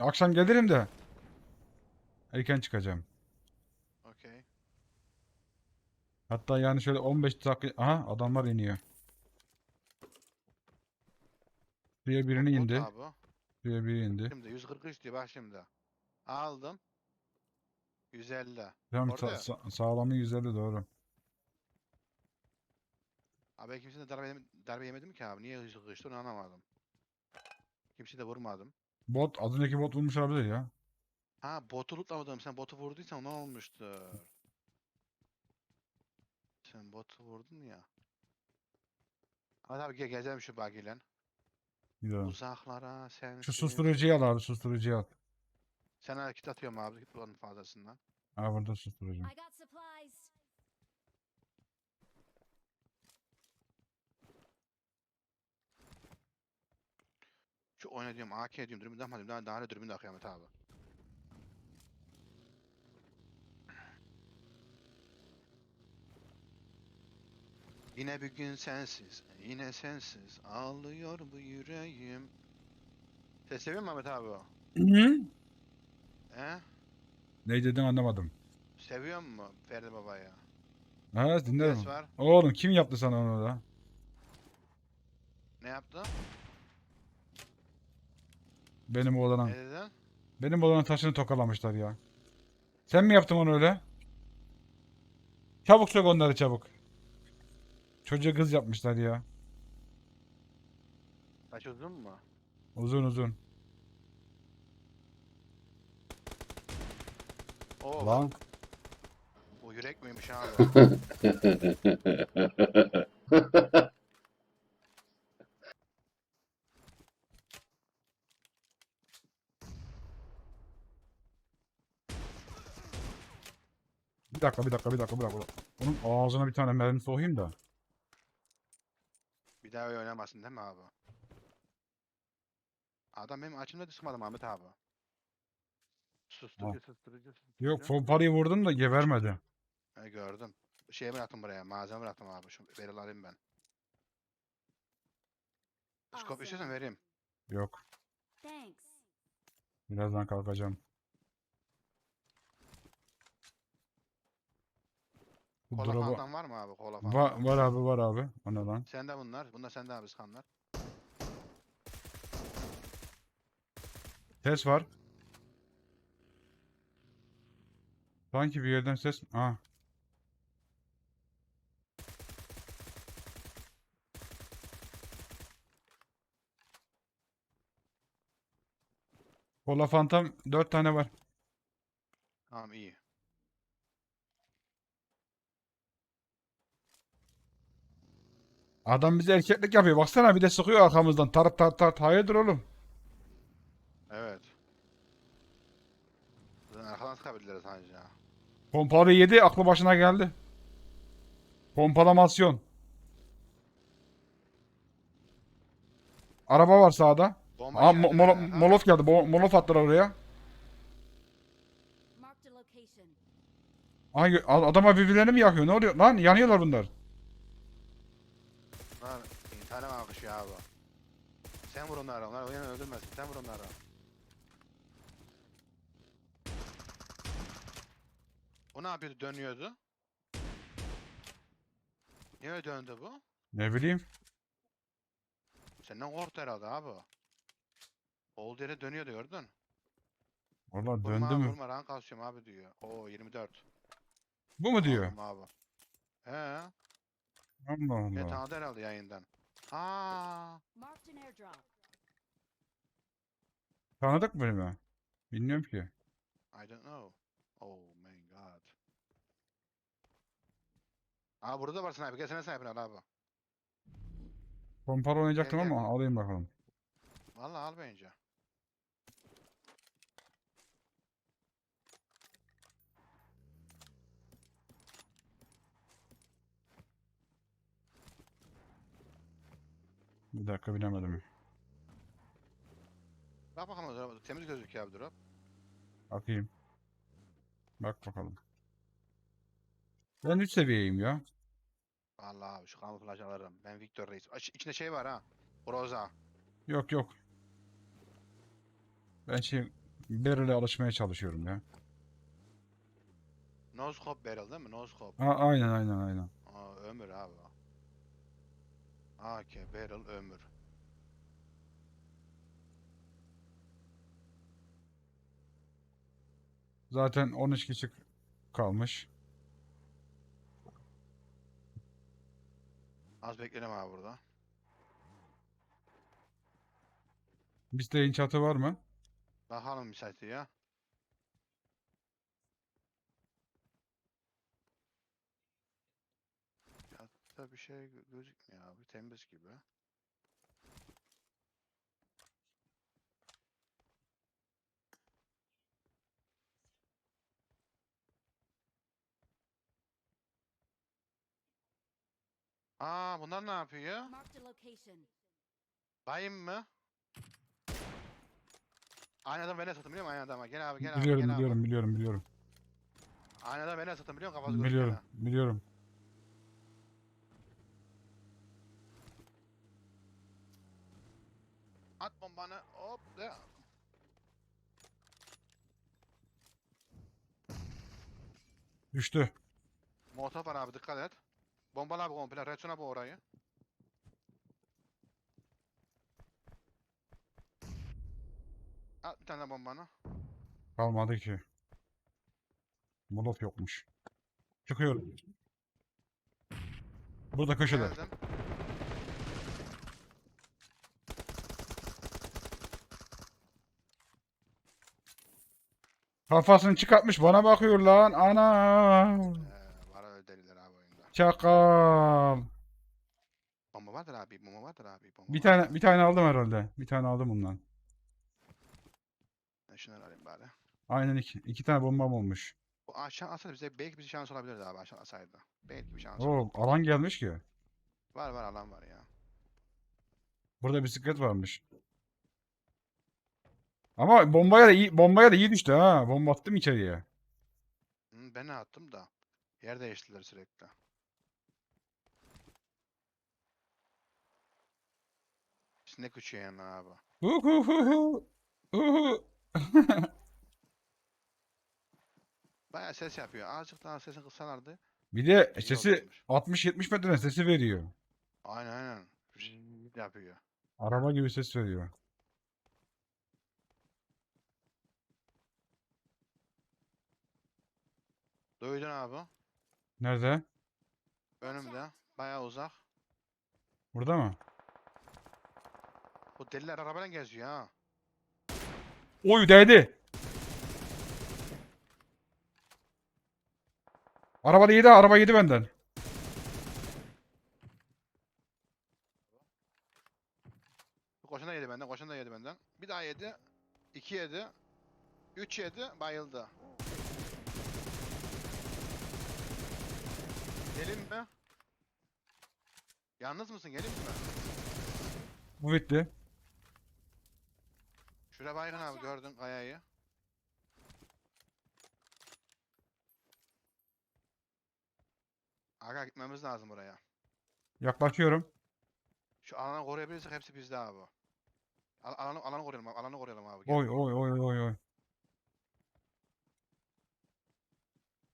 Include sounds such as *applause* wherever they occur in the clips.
Akşam gelirim de. Erken çıkacağım. Okey. Hatta yani şöyle 15 dakika... Aha adamlar iniyor. Buraya birini Bot indi. abi. Buraya biri indi. Şimdi 140 istiyor bak şimdi. Aldım. 150. Tamam Orada. sa- sa- sağlamı 150 doğru. Abi ben kimseye darbe, yeme- darbe yemedim ki abi. Niye 140 işte onu anlamadım. Kimseye de vurmadım. Bot, az önceki bot vurmuş olabilir ya. Ha botu lootlamadım. Sen botu vurduysan ondan olmuştur. Sen botu vurdun ya. Hadi abi gel gezelim şu bagiyle. Güzel. Uzaklara sen. Şu susturucuyu al abi susturucuyu al. Sen hareket atıyorum abi onun fazlasından. Ha burada susturucu. I got supplies. Şu oyna diyorum AK diyorum dürbün takmadım. Daha, daha ne dürbün de Ahmet abi. Yine bir gün sensiz, yine sensiz ağlıyor bu yüreğim. Ses seviyor musun Ahmet abi o? Hı? He? Ne dedin anlamadım. Seviyor mu Ferdi Baba ya? Ha dinlerim. Ses var. Oğlum kim yaptı sana onu da? Ne yaptı? Benim oğlana. Ne dedin? Benim oğlanın taşını tokalamışlar ya. Sen mi yaptın onu öyle? Çabuk sök onları çabuk. Çocuğu kız yapmışlar ya. Taş uzun mu? Uzun uzun. Oo, Lan bu yürek miymiş abi? *laughs* *laughs* bir dakika bir dakika bir dakika bir dakika. Onun ağzına bir tane mermi sokayım da. Bir daha öyle oynamasın değil mi abi? Adam benim açımda da sıkmadım Ahmet abi. Susturucu, susturucu, susturucu. Yok pompalıyı vurdum da gebermedi. He, gördüm. Şey bıraktım buraya, malzeme bıraktım abi. Şu beril alayım ben. Skop istiyorsan vereyim. Yok. Thanks. Birazdan kalkacağım. Bu Kola drop'a- fantan var mı abi? Kola fantan. Va- var abi var abi. Ana lan. Sende bunlar. Bunlar sende abi sıkanlar. Ses var. Sanki bir yerden ses... Ah. Kola Fantam 4 tane var. Tamam iyi. Adam bize erkeklik yapıyor. Baksana bir de sıkıyor arkamızdan. Tart tart tart. Hayırdır oğlum? Evet. Zaten arkadan sıkabilirler sadece ya. Pompalı yedi. Aklı başına geldi. Pompalamasyon. Araba var sağda. Bomba Aa, geldi mo- molo- ha? molof geldi. Bo- molof attılar oraya. Marked a location. Aha, gö- a- adama birbirlerini mi yakıyor? Ne oluyor? Lan yanıyorlar bunlar. Lan intihara mı akışıyor abi? Sen vur onları. Onlar oyunu öldürmesin. Sen vur onları. O ne yapıyordu? Dönüyordu. Niye öyle döndü bu? Ne bileyim. Senden korktu herhalde abi. Olduğu yere dönüyordu gördün. Valla Vurma döndü abi, mü? vurma rank kasıyorum abi diyor. Oo 24. Bu mu diyor? Aldım abi. He. Allah Ya Allah. tanıdı herhalde yayından. Aa, Marked an airdrop. Tanıdık mı beni? Bilmiyorum ki. I don't know. Oh my god. Aa burada var sniper. Gelsene sniper al abi. Pompalı oynayacaktım Gel, gel. ama alayım bakalım. Vallahi al bence. Bir dakika bilemedim. Bak bakalım o zaman, temiz gözüküyor abi drop. Bakayım. Bak bakalım. Ben 3 seviyeyim ya. Vallahi abi şu kamuflaj alırım. Ben Victor Reis. Aç, içinde şey var ha. Groza. Yok yok. Ben şey Barrel'e alışmaya çalışıyorum ya. Noscope barrel değil mi? Noscope. A- aynen aynen aynen. Aa, ömür abi. AK barrel ömür. Zaten 13 kişi kalmış. Az bekleyelim abi burada. Bizde çatı var mı? Bakalım müsaiti ya. Yatta bir şey gö- gözükmüyor abi. Temiz gibi. Aa bunlar ne yapıyor? Marked a location. Bayım mı? Aynı adam beni satın biliyor musun? Aynı adama. Gel abi gel abi Biliyorum gel abi. biliyorum biliyorum biliyorum. Aynı adam beni satın biliyor musun? Kafası Biliyorum gözüküyor. biliyorum. At bombanı. Hop. de. Düştü. Molotov var abi dikkat et. Bombala abi komple. Reçona bu orayı. At bir tane bombanı. Kalmadı ki. Molof yokmuş. Çıkıyorum. Burada köşede. Geldim. Kafasını çıkartmış bana bakıyor lan. Ana. Ee, var öyle deliler abi oyunda. Çakal. Bomba vardır abi. Bomba vardır abi. Bomba Bir vardır. tane bir tane aldım herhalde. Bir tane aldım bundan. Ben şunları alayım bari. Aynen iki, iki tane bombam olmuş. Bu aşağı atsa bize belki bir şans olabilirdi abi aşağı atsaydı. Belki bir şans. Oo alan gelmiş ki. Var var alan var ya. Burada bisiklet varmış. Ama bombaya da iyi, bombaya da iyi düştü ha. Bomba attım içeriye. Hı, ben attım da. Yer değiştirdiler sürekli. Sinek uçuyor yanına abi. Uhuhuhu. *laughs* Uhu. Bayağı ses yapıyor. Azıcık daha sesini kıssalardı. Bir de iyi sesi olurmuş. 60-70 metreden sesi veriyor. Aynen aynen. Yapıyor. Araba gibi ses veriyor. Duydun abi. Nerede? Önümde. Bayağı uzak. Burada mı? Bu deliler arabayla geziyor ha. Oy değdi. Araba yedi, araba yedi benden. Koşan da yedi benden. Koşan da yedi benden. Bir daha yedi. iki yedi. Üç yedi. Bayıldı. Gelin mi? Yalnız mısın? Gelin mi? Bu bitti. Şuraya baygın abi gördün kayayı. Aga gitmemiz lazım buraya. Yaklaşıyorum. Şu alanı koruyabilirsek hepsi bizde abi. Al alanı, alanı koruyalım abi. Alanı koruyalım abi. Gel. Oy oy oy oy oy.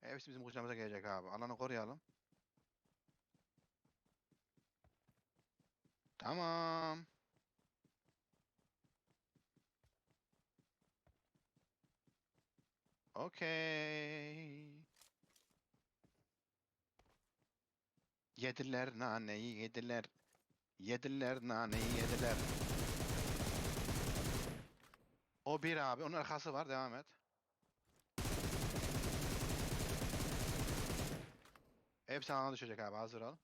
Hepsi bizim kucağımıza gelecek abi. Alanı koruyalım. Tamam. Okey. Yediler naneyi yediler. Yediler naneyi yediler. O bir abi. Onun arkası var. Devam et. Hepsi alana düşecek abi. Hazır ol.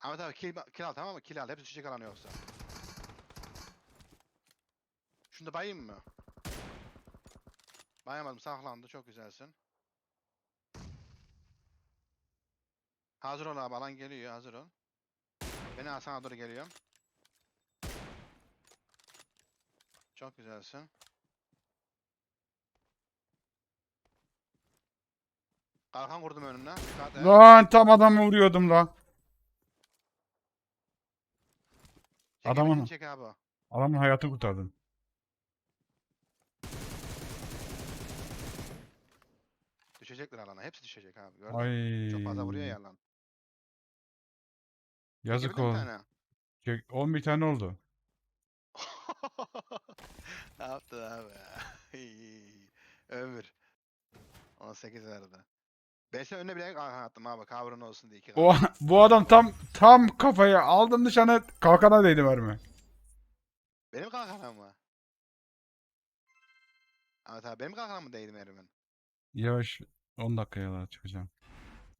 Ahmet abi kill, kill al tamam mı? Kill al. Hepsi düşecek alanı yoksa. Şunu da bayayım mı? Bayamadım. Saklandı. Çok güzelsin. Hazır ol abi. Alan geliyor. Hazır ol. Beni al sana doğru geliyorum. Çok güzelsin. Kalkan kurdum önüne. Lan tam adamı vuruyordum lan. Adamın- Adamın... Çek abi. Adamın hayatını kurtardın. Düşecekler alana. Hepsi düşecek abi. Gördün mü? Ay. Çok fazla vuruyor ya lan. Yazık Çekebildin mi oldu. tane? Çek- 11 tane oldu. *laughs* ne yaptın abi? *laughs* Ömür. 18 verdi. Ben sen önüne bile aha attım abi kavrun olsun diye iki O bu adam tam tam kafayı aldım nişanı kalkana değdi mermi. Benim kalkanım mı? Evet abi benim kalkanım mı değdi Merve'nin? Yavaş 10 dakikaya daha çıkacağım.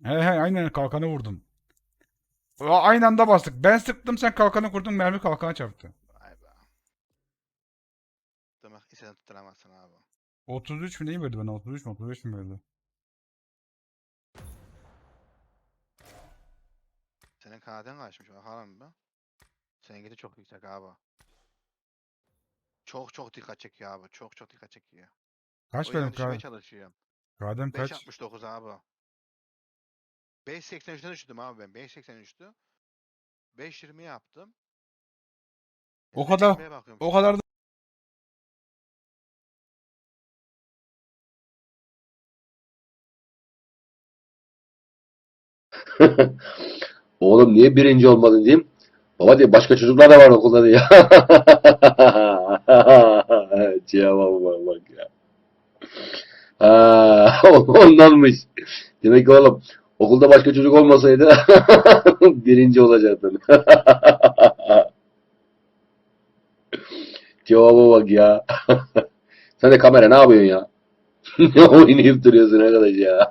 He he aynen kalkanı vurdum. O, Aynı anda bastık. Ben sıktım sen kalkanı kurdun mermi kalkana çarptı. Vay be. Demek istediğini tutturamazsın abi. 33 mi neyi verdi bana? 33 mi 35 mi verdi? Senin kanaden kaçmış bakalım bir. Seninki de çok yüksek abi. Çok çok dikkat çekiyor abi. Çok çok dikkat çekiyor. Kaç O benim kadem? çalışıyorum. Kadem kaç? 5.69 abi. 5.83'ten düştüm abi ben. 5.83'tü. 5.20 yaptım. O Hemen kadar-. O kadar da *laughs* Oğlum niye birinci olmadın diyeyim. Baba diye başka çocuklar da var okulda diye. *laughs* Cevaba bak, bak ya. Ha, *laughs* ondanmış. Demek ki oğlum okulda başka çocuk olmasaydı *laughs* birinci olacaktın. Cevaba bak ya. Sen de kamera ne yapıyorsun ya? Ne oynayıp duruyorsun arkadaş ya?